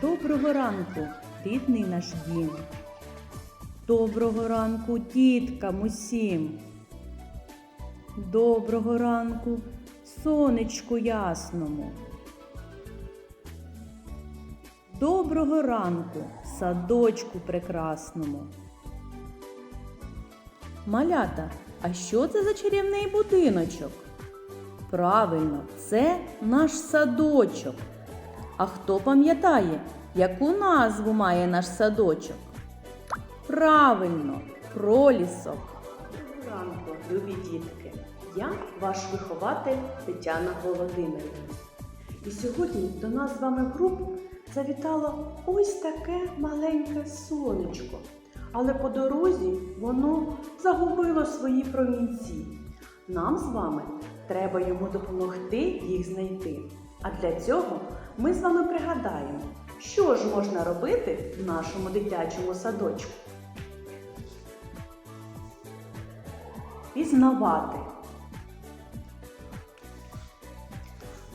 Доброго ранку, рідний наш дім. Доброго ранку, діткам усім. Доброго ранку, сонечку ясному. Доброго ранку, садочку прекрасному. Малята, а що це за чарівний будиночок? Правильно, це наш садочок. А хто пам'ятає, яку назву має наш садочок? Правильно, пролісок. Ранку, любі дітки! Я ваш вихователь Тетяна Володимирівна. І сьогодні до нас з вами в завітало ось таке маленьке сонечко. Але по дорозі воно загубило свої промінці. Нам з вами треба йому допомогти їх знайти. А для цього ми з вами пригадаємо, що ж можна робити в нашому дитячому садочку. Пізнавати.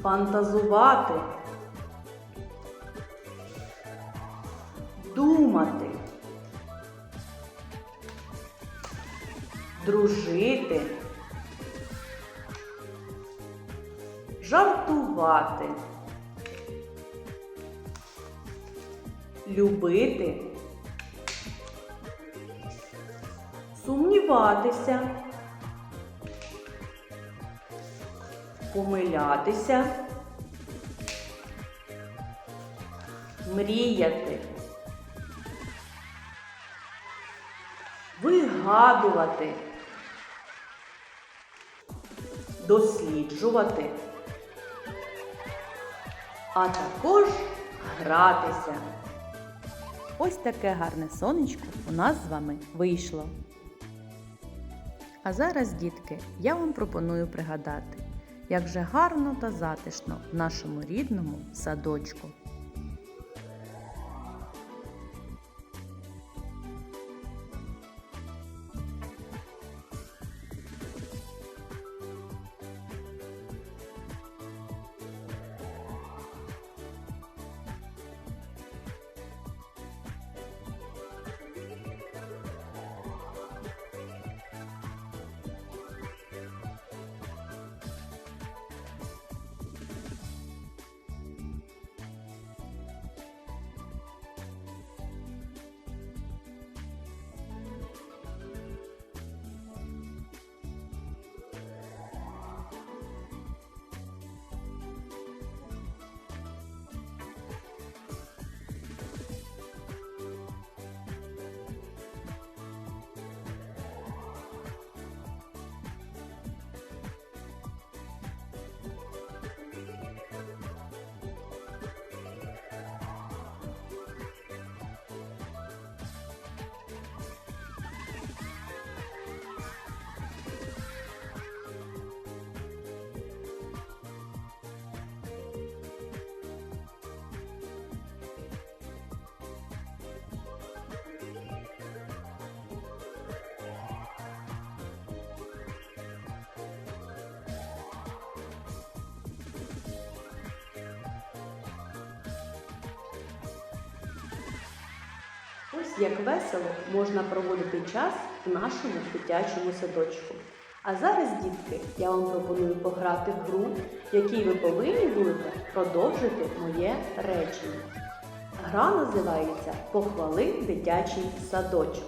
Фантазувати. Думати. Дружити. Жартувати. Любити. Сумніватися. помилятися, мріяти, вигадувати, досліджувати, а також гратися. Ось таке гарне сонечко у нас з вами вийшло. А зараз, дітки, я вам пропоную пригадати, як же гарно та затишно в нашому рідному садочку. Як весело можна проводити час в нашому дитячому садочку. А зараз, дітки, я вам пропоную пограти в гру, в якій ви повинні будете продовжити моє речення. Гра називається Похвали дитячий садочок.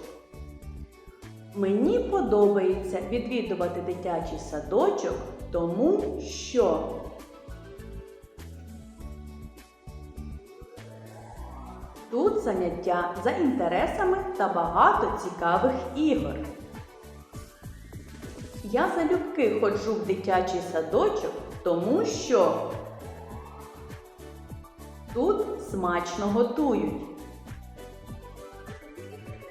Мені подобається відвідувати дитячий садочок, тому що Тут заняття за інтересами та багато цікавих ігор. Я залюбки ходжу в дитячий садочок, тому що тут смачно готують.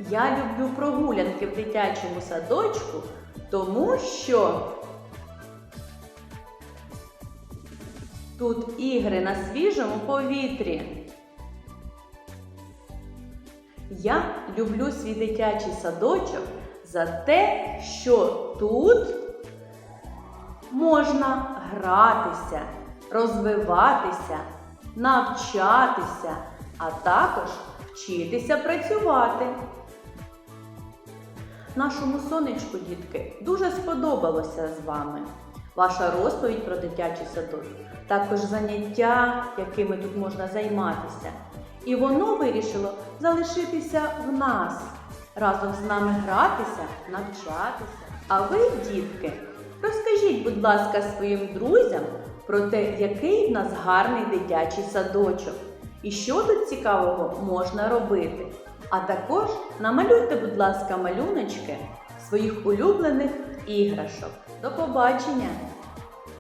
Я люблю прогулянки в дитячому садочку, тому що тут ігри на свіжому повітрі. Я люблю свій дитячий садочок за те, що тут можна гратися, розвиватися, навчатися а також вчитися працювати. Нашому сонечку, дітки, дуже сподобалося з вами. Ваша розповідь про дитячий садочок, також заняття, якими тут можна займатися. І воно вирішило залишитися в нас, разом з нами гратися, навчатися. А ви, дітки, розкажіть, будь ласка, своїм друзям про те, який в нас гарний дитячий садочок і що тут цікавого можна робити. А також намалюйте, будь ласка, малюночки своїх улюблених іграшок. До побачення!